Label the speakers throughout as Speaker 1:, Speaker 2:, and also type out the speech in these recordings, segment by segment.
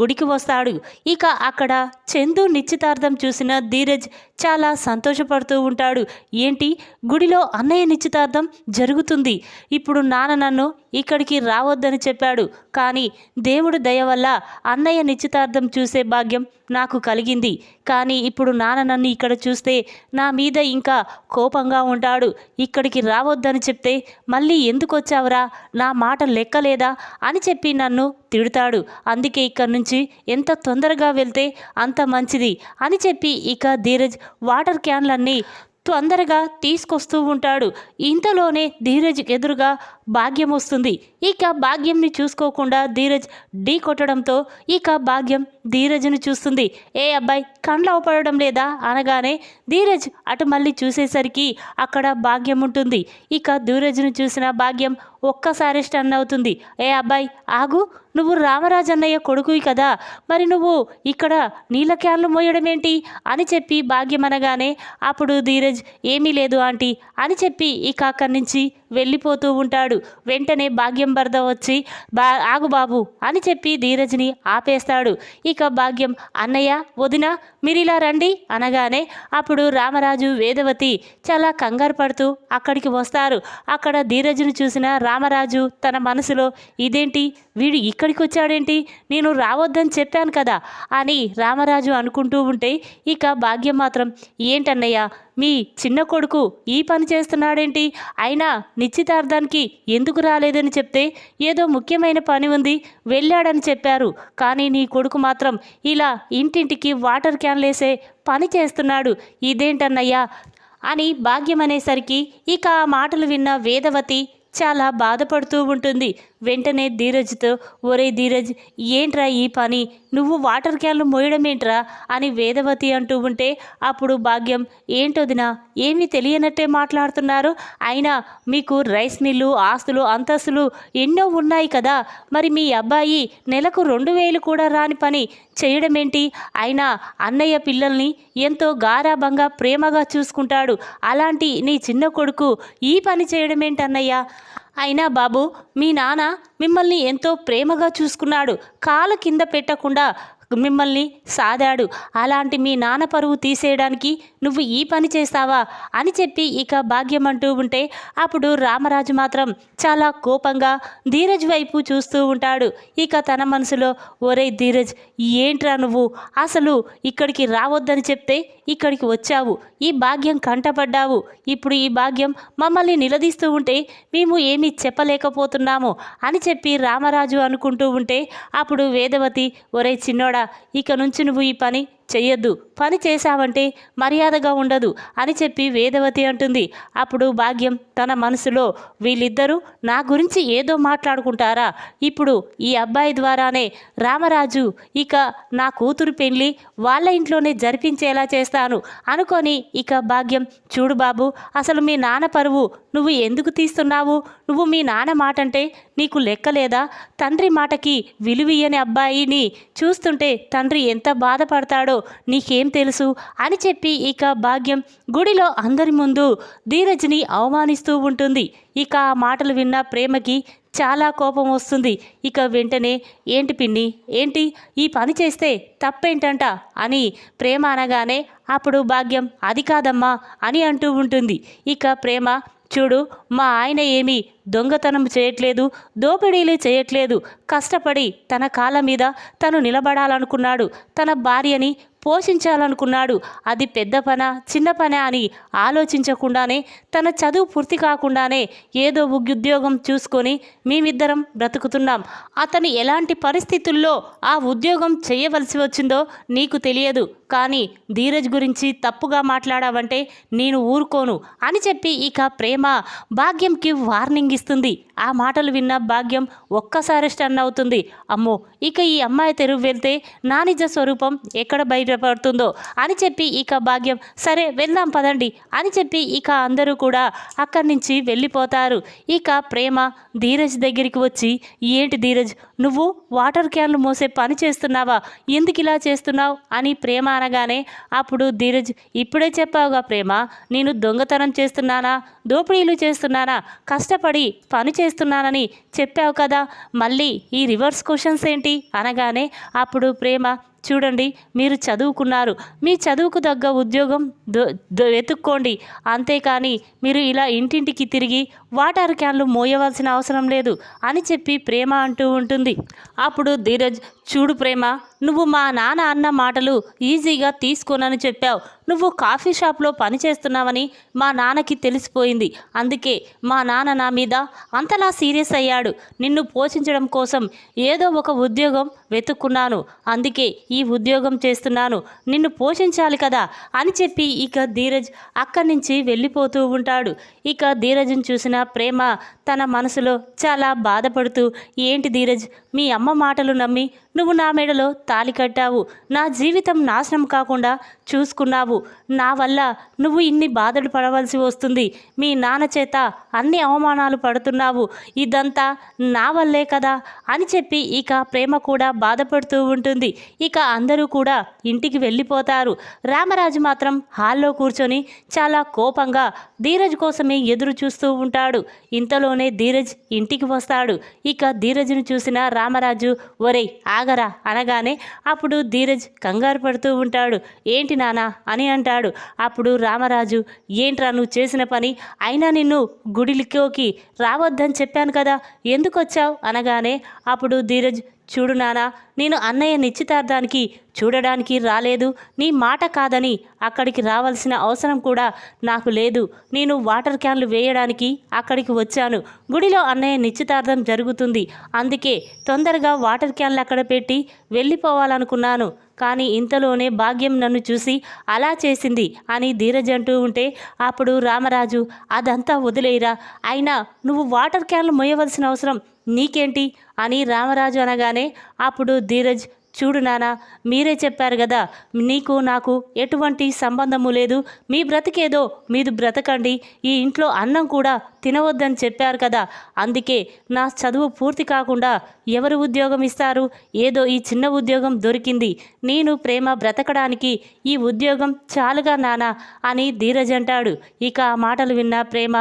Speaker 1: గుడికి వస్తాడు. ఇక అక్కడ చందు నిశ్చితార్థం చూసిన ధీరజ్ చాలా సంతోషపడుతూ ఉంటాడు. ఏంటి? గుడిలో అన్నయ్య నిశ్చితార్థం జరుగుతుంది. ఇప్పుడు నాన్న నన్ను ఇక్కడికి రావద్దని చెప్పాడు. కానీ దేవుడు దయ వల్ల అన్నయ్య నిశ్చితార్థం చూసే భాగ్యం నాకు కలిగింది. కానీ ఇప్పుడు నాన్న నన్ను ఇక్కడ చూస్తే నా మీద ఇంకా కోపంగా ఉంటాడు. ఇక్కడికి రావద్దని చెప్తే మళ్ళీ ఎందుకు వచ్చావురా? నా మాట లెక్కలేదా? అని చెప్పి నన్ను తిడతాడు. అందుకే ఇక్కడి నుంచి ఎంత తొందరగా వెళ్తే అంత మంచిది అని చెప్పి ఇక ధీరజ్ వాటర్ క్యాన్లన్నీ తొందరగా తీసుకొస్తూ ఉంటాడు. ఇంతలోనే ధీరజ్ ఎదురుగా భాగ్యం వస్తుంది. ఇక భాగ్యంని చూసుకోకుండా ధీరజ్ ఢీ కొట్టడంతో ఇక భాగ్యం ధీరజ్ను చూస్తుంది. ఏ అబ్బాయి కండ్లు అవపడడం లేదా? అనగానే ధీరజ్ అటు మళ్ళీ చూసేసరికి అక్కడ భాగ్యం ఉంటుంది. ఇక ధీరజ్ను చూసిన భాగ్యం ఒక్కసారి స్టన్ అవుతుంది. ఏ అబ్బాయి ఆగు నువ్వు రామరాజన్నయ్య కొడుకువి కదా. మరి నువ్వు ఇక్కడ నీళ్ళ క్యాన్లు మోయడం ఏంటి అని చెప్పి భాగ్యం అనగానే అప్పుడు ధీరజ్ ఏమీ లేదు ఆంటీ అని చెప్పి ఇక అక్కడి నుంచి వెళ్ళిపోతూ ఉంటాడు. వెంటనే భాగ్యం భర్త వచ్చి బా ఆగు బాబు అని చెప్పి ధీరజ్ని ఆపేస్తాడు. ఇక భాగ్యం అన్నయ్య వదిన మీరిలా రండి అనగానే అప్పుడు రామరాజు వేదవతి చాలా కంగారు పడుతూ అక్కడికి వస్తారు. అక్కడ ధీరజ్ను చూసిన రామరాజు తన మనసులో ఇదేంటి? వీడు ఇక్కడికి వచ్చాడేంటి? నేను రావద్దని చెప్పాను కదా అని రామరాజు అనుకుంటూ ఉంటే ఇక భాగ్యం మాత్రం ఏంటన్నయ్య మీ చిన్న కొడుకు ఈ పని చేస్తున్నాడేంటి? అయినా నిశ్చితార్థానికి ఎందుకు రాలేదని చెప్తే ఏదో ముఖ్యమైన పని ఉంది వెళ్ళాడని చెప్పారు. కానీ నీ కొడుకు మాత్రం ఇలా ఇంటింటికి వాటర్ క్యాన్లేసే పని చేస్తున్నాడు. ఇదేంటన్నయ్యా? అని భాగ్యం అనేసరికి ఇక ఆ మాటలు విన్న వేదవతి చాలా బాధపడుతూ ఉంటుంది. వెంటనే ధీరజ్తో ఒరే ధీరజ్ ఏంట్రా ఈ పని? నువ్వు వాటర్ క్యాన్లు మోయడం ఏంట్రా అని వేదవతి అంటూ ఉంటే అప్పుడు భాగ్యం ఏంటొదినా ఏమీ తెలియనట్టే మాట్లాడుతున్నారు. అయినా మీకు రైస్ మిల్లు ఆస్తులు అంతస్తులు ఎన్నో ఉన్నాయి కదా. మరి మీ అబ్బాయి నెలకు రెండు వేలు కూడా రాని పని చేయడమేంటి? అయినా అన్నయ్య పిల్లల్ని ఎంతో గారాభంగా ప్రేమగా చూసుకుంటాడు. అలాంటి నీ చిన్న కొడుకు ఈ పని చేయడం అయినా బాబు మీ నాన్న మిమ్మల్ని ఎంతో ప్రేమగా చూసుకున్నాడు. కాలు కింద పెట్టకుండా మిమ్మల్ని సాదాడు. అలాంటి మీ నాన్న పరువు తీసేయడానికి నువ్వు ఈ పని చేస్తావా? అని చెప్పి ఇక భాగ్యం అంటూ ఉంటే అప్పుడు రామరాజు మాత్రం చాలా కోపంగా ధీరజ్ వైపు చూస్తూ ఉంటాడు. ఇక తన మనసులో ఒరే ధీరజ్ ఏంట్రా నువ్వు? అసలు ఇక్కడికి రావద్దని చెప్తే ఇక్కడికి వచ్చావు. ఈ భాగ్యం కంటపడ్డావు. ఇప్పుడు ఈ భాగ్యం మమ్మల్ని నిలదీస్తూ ఉంటే మేము ఏమీ చెప్పలేకపోతున్నాము అని చెప్పి రామరాజు అనుకుంటూ ఉంటే అప్పుడు వేదవతి ఒరే చిన్నోడా ఇక నుంచి నువ్వు ఈ పని చెయ్యొద్దు. పని చేశావంటే మర్యాదగా ఉండదు అని చెప్పి వేదవతి అంటుంది. అప్పుడు భాగ్యం తన మనసులో వీళ్ళిద్దరూ నా గురించి ఏదో మాట్లాడుకుంటారా? ఇప్పుడు ఈ అబ్బాయి ద్వారానే రామరాజు ఇక నా కూతురు పెళ్ళి వాళ్ళ ఇంట్లోనే జరిపించేలా చేస్తాను. అనుకొని ఇక భాగ్యం చూడు బాబు అసలు మీ నాన్న పరువు నువ్వు ఎందుకు తీస్తున్నావు? నువ్వు మీ నాన్న మాట అంటే నీకు లెక్కలేదా తండ్రి మాటకి విలువియని అబ్బాయిని చూస్తుంటే తండ్రి ఎంత బాధపడతాడో నీకేం తెలుసు? అని చెప్పి ఇక భాగ్యం గుడిలో అందరి ముందు ధీరజ్ని అవమానిస్తూ ఉంటుంది. ఇక ఆ మాటలు విన్న ప్రేమకి చాలా కోపం వస్తుంది. ఇక వెంటనే ఏంటి పిన్ని? ఏంటి? ఈ పని చేస్తే తప్పేంటంట? అని ప్రేమ అనగానే అప్పుడు భాగ్యం అది కాదమ్మా అని అంటూ ఉంటుంది. ఇక ప్రేమ చూడు మా ఆయన ఏమి దొంగతనం చేయట్లేదు దోపిడీలు చేయట్లేదు. కష్టపడి తన కాళ్ళ మీద తను నిలబడాలనుకున్నాడు. తన భార్యని పోషించాలనుకున్నాడు. అది పెద్ద పన చిన్న పన అని ఆలోచించకుండానే తన చదువు పూర్తి కాకుండానే ఏదో ఉద్యోగం చూసుకొని మేమిద్దరం బ్రతుకుతున్నాం. అతను ఎలాంటి పరిస్థితుల్లో ఆ ఉద్యోగం చేయవలసి వచ్చిందో నీకు తెలియదు. కానీ ధీరజ్ గురించి తప్పుగా మాట్లాడావంటే నేను ఊరుకోను అని చెప్పి ఇక ప్రేమ భాగ్యంకి వార్నింగ్ వార్నింగ్ ఇస్తుంది ఆ మాటలు విన్న భాగ్యం ఒక్కసారి స్టన్ అవుతుంది. అమ్మో ఇక ఈ అమ్మాయి తెరువు వెళ్తే నా నిజ స్వరూపం ఎక్కడ బయటపడుతుందో? అని చెప్పి ఇక భాగ్యం సరే వెళ్దాం పదండి. అని చెప్పి ఇక అందరూ కూడా అక్కడి నుంచి వెళ్ళిపోతారు. ఇక ప్రేమ ధీరజ్ దగ్గరికి వచ్చి ఏంటి ధీరజ్ నువ్వు వాటర్ క్యాన్లు మోసే పని చేస్తున్నావా? ఎందుకు ఇలా చేస్తున్నావు? అని ప్రేమ అనగానే అప్పుడు ధీరజ్ ఇప్పుడే చెప్పావుగా ప్రేమ నేను దొంగతనం చేస్తున్నానా? దోపిడీలు చేస్తున్నానా? కష్టపడి పని చేస్తున్నానని చెప్పావు కదా. మళ్ళీ ఈ రివర్స్ క్వశ్చన్స్ ఏంటి? అనగానే అప్పుడు ప్రేమ చూడండి మీరు చదువుకున్నారు. మీ చదువుకు తగ్గ ఉద్యోగం దొ- వెతుక్కోండి. అంతేకాని మీరు ఇలా ఇంటింటికి తిరిగి వాటర్ క్యాన్లు మోయవలసిన అవసరం లేదు అని చెప్పి ప్రేమ అంటూ ఉంటుంది. అప్పుడు ధీరజ్ చూడు ప్రేమ నువ్వు మా నాన్న అన్న మాటలు ఈజీగా తీసుకోనని చెప్పావు. నువ్వు కాఫీ షాప్లో పని చేస్తున్నావని మా నాన్నకి తెలిసిపోయింది. అందుకే మా నాన్న నా మీద అంతలా సీరియస్ అయ్యాడు. నిన్ను పోషించడం కోసం ఏదో ఒక ఉద్యోగం వెతుక్కున్నాను. అందుకే ఈ ఉద్యోగం చేస్తున్నాను. నిన్ను పోషించాలి కదా అని చెప్పి ఇక ధీరజ్ అక్కడి నుంచి వెళ్ళిపోతూ ఉంటాడు. ఇక ధీరజ్ని చూసిన ప్రేమ తన మనసులో చాలా బాధపడుతూ ఏంటి ధీరజ్ మీ అమ్మ మాటలు నమ్మి నువ్వు నా మెడలో తాలి కట్టావు. నా జీవితం నాశనం కాకుండా చూసుకున్నావు. నా వల్ల నువ్వు ఇన్ని బాధలు పడవలసి వస్తుంది. మీ నాన్న చేత అన్ని అవమానాలు పడుతున్నావు. ఇదంతా నా వల్లే కదా అని చెప్పి ఇక ప్రేమ కూడా బాధపడుతూ ఉంటుంది. ఇక అందరూ కూడా ఇంటికి వెళ్ళిపోతారు. రామరాజు మాత్రం హాల్లో కూర్చొని చాలా కోపంగా ధీరజ్ కోసమే ఎదురు చూస్తూ ఉంటాడు. ఇంతలోనే ధీరజ్ ఇంటికి వస్తాడు. ఇక ధీరజ్ను చూసిన రామరాజు ఒరేయ్ ఆగరా అనగానే అప్పుడు ధీరజ్ కంగారు పడుతూ ఉంటాడు. ఏంటి నానా అని అంటాడు. అప్పుడు రామరాజు ఏంట్రా నువ్వు చేసిన పని? అయినా నిన్ను గుడిలోకి రావద్దని చెప్పాను కదా. ఎందుకు వచ్చావు? అనగానే అప్పుడు ధీరజ్ చూడు నానా నేను అన్నయ్య నిశ్చితార్థానికి చూడడానికి రాలేదు. నీ మాట కాదని అక్కడికి రావాల్సిన అవసరం కూడా నాకు లేదు. నేను వాటర్ క్యాన్లు వేయడానికి అక్కడికి వచ్చాను. గుడిలో అన్నయ్య నిశ్చితార్థం జరుగుతుంది. అందుకే తొందరగా వాటర్ క్యాన్లు అక్కడ పెట్టి వెళ్ళిపోవాలనుకున్నాను. కానీ ఇంతలోనే భాగ్యం నన్ను చూసి అలా చేసింది అని ధీరజ్ అంటూ ఉంటే అప్పుడు రామరాజు అదంతా వదిలేయరా. అయినా నువ్వు వాటర్ క్యాన్లు మోయవలసిన అవసరం నీకేంటి? అని రామరాజు అనగానే అప్పుడు ధీరజ్ చూడు నానా మీరే చెప్పారు కదా నీకు నాకు ఎటువంటి సంబంధము లేదు. మీ బ్రతికేదో మీది బ్రతకండి. ఈ ఇంట్లో అన్నం కూడా తినవద్దని చెప్పారు కదా. అందుకే నా చదువు పూర్తి కాకుండా ఎవరు ఉద్యోగం ఇస్తారు? ఏదో ఈ చిన్న ఉద్యోగం దొరికింది. నేను ప్రేమ బ్రతకడానికి ఈ ఉద్యోగం చాలుగా నానా అని ధీరజ్ అంటాడు. ఇక ఆ మాటలు విన్న ప్రేమ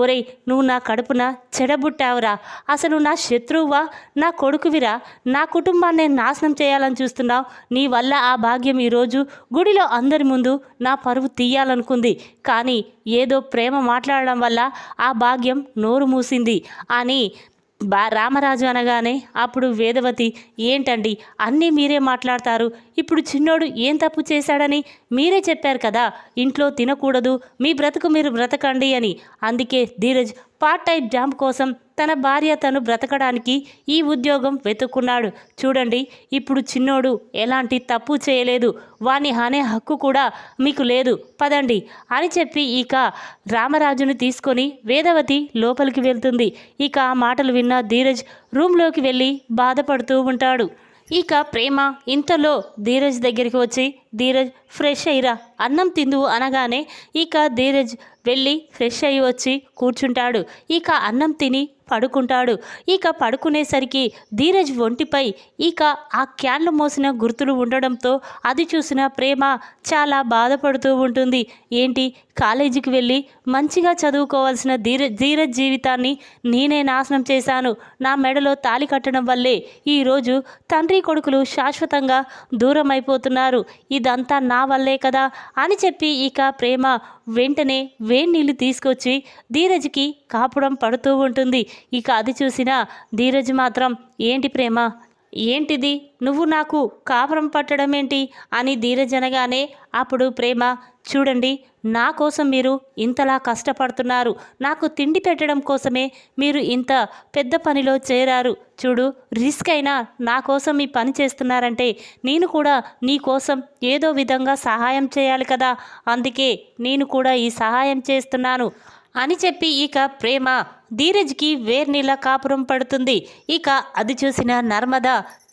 Speaker 1: ఒరేయ్ నువ్వు నా కడుపున చెడబుట్టావురా. అసలు నా శత్రువువా నా కొడుకువిరా? నా కుటుంబాన్ని నాశనం చేయాలని చూస్తున్నావు. నీ వల్ల ఆ భాగ్యం ఈరోజు గుడిలో అందరి ముందు నా పరువు తీయాలనుకుంది. కానీ ఏదో ప్రేమ మాట్లాడడం వల్ల ఆ భాగ్యం నోరు మూసింది. అని బా రామరాజు అనగానే అప్పుడు వేదవతి ఏంటండి అన్నీ మీరే మాట్లాడతారు. ఇప్పుడు చిన్నోడు ఏం తప్పు చేశాడని మీరే చెప్పారు కదా. ఇంట్లో తినకూడదు. మీ బ్రతుకు మీరు బ్రతకండి అని. అందుకే ధీరజ్ పార్ట్ టైం జాబ్ కోసం తన భార్య తను బ్రతకడానికి ఈ ఉద్యోగం వెతుక్కున్నాడు. చూడండి ఇప్పుడు చిన్నోడు ఎలాంటి తప్పు చేయలేదు. వాని అనే హక్కు కూడా మీకు లేదు. పదండి అని చెప్పి ఇక రామరాజును తీసుకొని వేదవతి లోపలికి వెళ్తుంది. ఇక ఆ మాటలు విన్న ధీరజ్ రూమ్లోకి వెళ్ళి బాధపడుతూ ఉంటాడు. ఇక ప్రేమ ఇంతలో ధీరజ్ దగ్గరికి వచ్చి ధీరజ్ ఫ్రెష్ అయ్యిరా. అన్నం తిందువు అనగానే ఇక ధీరజ్ వెళ్ళి ఫ్రెష్ అయ్యి వచ్చి కూర్చుంటాడు. ఇక అన్నం తిని పడుకుంటాడు. ఇక పడుకునేసరికి ధీరజ్ ఒంటిపై ఇక ఆ క్యాన్లు మోసిన గుర్తులు ఉండడంతో అది చూసిన ప్రేమ చాలా బాధపడుతూ ఉంటుంది. ఏంటి? కాలేజీకి వెళ్ళి మంచిగా చదువుకోవాల్సిన ధీర ధీరజ్ జీవితాన్ని నేనే నాశనం చేశాను. నా మెడలో తాలి కట్టడం వల్లే ఈరోజు తండ్రి కొడుకులు శాశ్వతంగా దూరం అయిపోతున్నారు ఇదంతా నా వల్లే కదా అని చెప్పి ఇక ప్రేమ వెంటనే వేడి నీళ్ళు తీసుకొచ్చి ధీరజ్కి కాపుడం పడుతూ ఉంటుంది. ఇక అది చూసిన ధీరజ్ మాత్రం ఏంటి ప్రేమ? ఏంటిది? నువ్వు నాకు కాపురం పట్టడం ఏంటి అని ధీరజ్ అనగానే అప్పుడు ప్రేమ చూడండి నా కోసం మీరు ఇంతలా కష్టపడుతున్నారు. నాకు తిండి పెట్టడం కోసమే మీరు ఇంత పెద్ద పనిలో చేరారు. చూడు రిస్క్ అయినా నా కోసం ఈ పని చేస్తున్నారంటే నేను కూడా నీ కోసం ఏదో విధంగా సహాయం చేయాలి కదా. అందుకే నేను కూడా ఈ సహాయం చేస్తున్నాను. అని చెప్పి ఇక ప్రేమ ధీరజ్కి వేర్నీల కాపురం పడుతుంది. ఇక అది చూసిన నర్మద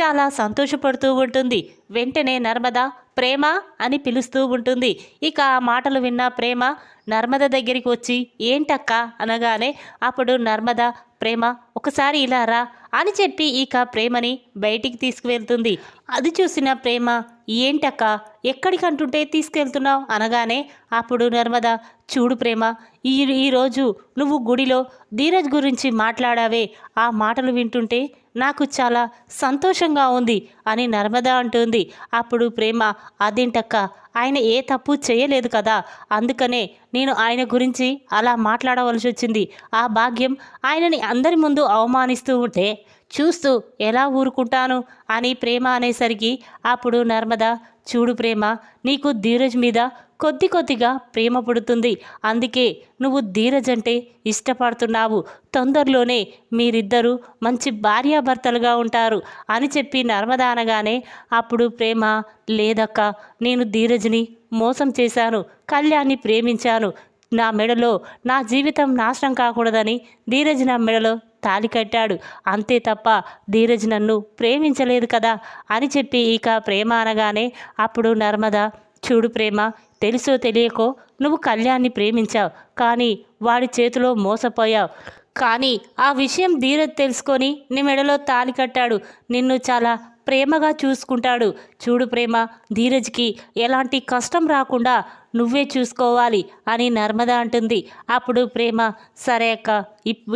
Speaker 1: చాలా సంతోషపడుతూ ఉంటుంది. వెంటనే నర్మద ప్రేమ అని పిలుస్తూ ఉంటుంది. ఇక ఆ మాటలు విన్న ప్రేమ నర్మద దగ్గరికి వచ్చి ఏంటక్క? అనగానే అప్పుడు నర్మద ప్రేమ ఒకసారి ఇలా రా అని చెప్పి ఇక ప్రేమని బయటికి తీసుకువెళ్తుంది. అది చూసిన ప్రేమ ఏంటక్క ఎక్కడికంటుంటే తీసుకెళ్తున్నావు? అనగానే అప్పుడు నర్మద చూడు ప్రేమ ఈ ఈరోజు నువ్వు గుడిలో ధీరజ్ గురించి మాట్లాడావే. ఆ మాటలు వింటుంటే నాకు చాలా సంతోషంగా ఉంది అని నర్మద అంటుంది. అప్పుడు ప్రేమ అదేంటక్క ఆయన ఏ తప్పు చేయలేదు కదా. అందుకనే నేను ఆయన గురించి అలా మాట్లాడవలసి వచ్చింది. ఆ భాగ్యం ఆయనని అందరి ముందు అవమానిస్తూ ఉంటే చూస్తూ ఎలా ఊరుకుంటాను అని ప్రేమ అనేసరికి అప్పుడు నర్మద చూడు ప్రేమ నీకు ధీరజ్ మీద కొద్ది కొద్దిగా ప్రేమ పుడుతుంది. అందుకే నువ్వు ధీరజ్ అంటే ఇష్టపడుతున్నావు. తొందరలోనే మీరిద్దరూ మంచి భార్యాభర్తలుగా ఉంటారు అని చెప్పి నర్మదా అనగానే అప్పుడు ప్రేమ లేదక్క నేను ధీరజ్ని మోసం చేశాను కళ్యాణ్ని ప్రేమించాను. నా మెడలో నా జీవితం నాశనం కాకూడదని ధీరజ్ నా మెడలో తాలి కట్టాడు. అంతే తప్ప ధీరజ్ నన్ను ప్రేమించలేదు కదా అని చెప్పి ఇక ప్రేమ అనగానే అప్పుడు నర్మద చూడు ప్రేమ తెలుసో తెలియకో నువ్వు కళ్యాణ్ని ప్రేమించావు కానీ వాడి చేతిలో మోసపోయావు. కానీ ఆ విషయం ధీరజ్ తెలుసుకొని నీ మెడలో తాలి కట్టాడు. నిన్ను చాలా ప్రేమగా చూసుకుంటాడు. చూడు ప్రేమ ధీరజ్కి ఎలాంటి కష్టం రాకుండా నువ్వే చూసుకోవాలి అని నర్మద అంటుంది. అప్పుడు ప్రేమ సరే అక్క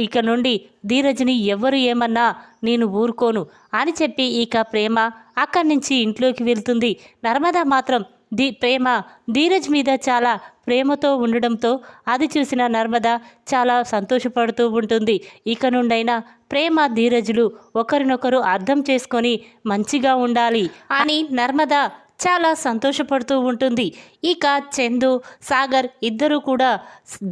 Speaker 1: ఇక నుండి ధీరజ్ని ఎవరు ఏమన్నా నేను ఊరుకోను అని చెప్పి ఇక ప్రేమ అక్కడి నుంచి ఇంట్లోకి వెళ్తుంది. నర్మద మాత్రం ది ప్రేమ ధీరజ్ మీద చాలా ప్రేమతో ఉండడంతో అది చూసిన నర్మద చాలా సంతోషపడుతూ ఉంటుంది. ఇక నుండైనా ప్రేమ ధీరజులు ఒకరినొకరు అర్థం చేసుకొని మంచిగా ఉండాలి అని నర్మద చాలా సంతోషపడుతూ ఉంటుంది. ఇక చందు సాగర్ ఇద్దరూ కూడా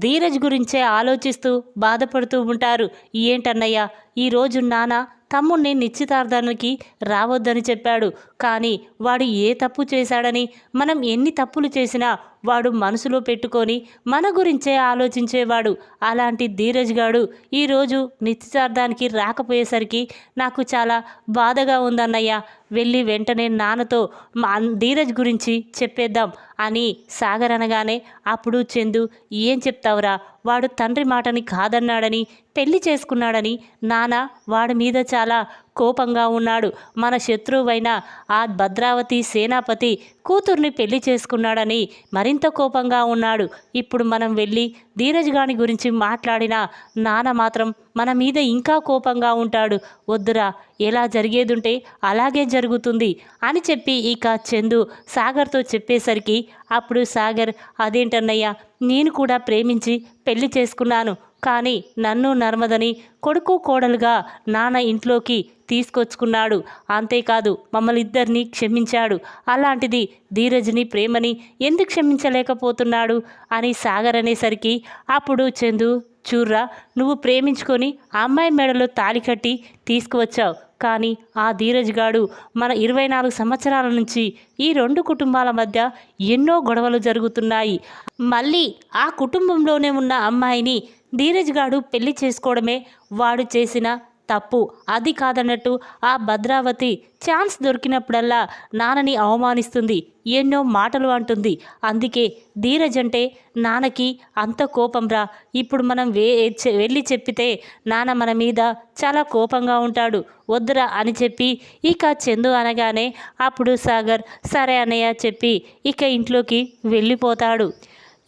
Speaker 1: ధీరజ్ గురించే ఆలోచిస్తూ బాధపడుతూ ఉంటారు. ఏంటన్నయ్య ఈరోజు నాన్న తమ్ముణ్ణి నిశ్చితార్థానికి రావద్దని చెప్పాడు. కానీ వాడు ఏ తప్పు చేశాడని మనం ఎన్ని తప్పులు చేసినా వాడు మనసులో పెట్టుకొని మన గురించే ఆలోచించేవాడు. అలాంటి ధీరజ్ గాడు ఈరోజు నిశ్చితార్థానికి రాకపోయేసరికి నాకు చాలా బాధగా ఉందన్నయ్య. వెళ్ళి వెంటనే నాన్నతో మా ధీరజ్ గురించి చెప్పేద్దాం అని సాగర్ అనగానే అప్పుడు చందు ఏం చెప్తావురా? వాడు తండ్రి మాటని కాదన్నాడని పెళ్ళి చేసుకున్నాడని నాన్న వాడి మీద చాలా కోపంగా ఉన్నాడు. మన శత్రువైన ఆ భద్రావతి సేనాపతి కూతుర్ని పెళ్ళి చేసుకున్నాడని మరింత కోపంగా ఉన్నాడు. ఇప్పుడు మనం వెళ్ళి ధీరజ్ గాని గురించి మాట్లాడినా నాన్న మాత్రం మన మీద ఇంకా కోపంగా ఉంటాడు. వద్దురా ఎలా జరిగేదుంటే అలాగే జరుగుతుంది అని చెప్పి ఇక చందు సాగర్తో చెప్పేసరికి అప్పుడు సాగర్ అదేంటన్నయ్య నేను కూడా ప్రేమించి పెళ్ళి చేసుకున్నాను. కానీ నన్ను నర్మదని కొడుకు కోడలుగా నాన్న ఇంట్లోకి తీసుకొచ్చుకున్నాడు. అంతేకాదు మమ్మల్ని ఇద్దరిని క్షమించాడు. అలాంటిది ధీరజ్ని ప్రేమని ఎందుకు క్షమించలేకపోతున్నాడు? అని సాగర్ అనేసరికి అప్పుడు చందు చూర్రా నువ్వు ప్రేమించుకొని అమ్మాయి మెడలో తాళి కట్టి తీసుకువచ్చావు. కానీ ఆ ధీరజ్ గాడు మన ఇరవై నాలుగు సంవత్సరాల నుంచి ఈ రెండు కుటుంబాల మధ్య ఎన్నో గొడవలు జరుగుతున్నాయి. మళ్ళీ ఆ కుటుంబంలోనే ఉన్న అమ్మాయిని ధీరజ్ గాడు పెళ్ళి చేసుకోవడమే వాడు చేసిన తప్పు. అది కాదన్నట్టు ఆ భద్రావతి ఛాన్స్ దొరికినప్పుడల్లా నాన్నని అవమానిస్తుంది ఎన్నో మాటలు అంటుంది. అందుకే ధీరజ్ అంటే నాన్నకి అంత కోపం రా. ఇప్పుడు మనం వే చె- వెళ్ళి చెప్పితే నాన్న మన మీద చాలా కోపంగా ఉంటాడు. వద్దురా అని చెప్పి ఇక చందు అనగానే అప్పుడు సాగర్ సరే అన్నయ్య చెప్పి ఇక ఇంట్లోకి వెళ్ళిపోతాడు.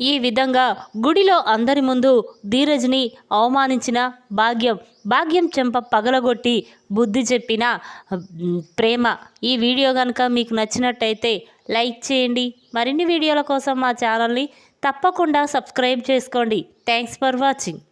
Speaker 1: ఈ విధంగా గుడిలో అందరి ముందు ధీరజ్ని అవమానించిన భాగ్యం భాగ్యం చెంప పగలగొట్టి బుద్ధి చెప్పిన ప్రేమ. ఈ వీడియో కనుక మీకు నచ్చినట్టయితే లైక్ చేయండి. మరిన్ని వీడియోల కోసం మా ఛానల్ని తప్పకుండా సబ్స్క్రైబ్ చేసుకోండి. Thanks for watching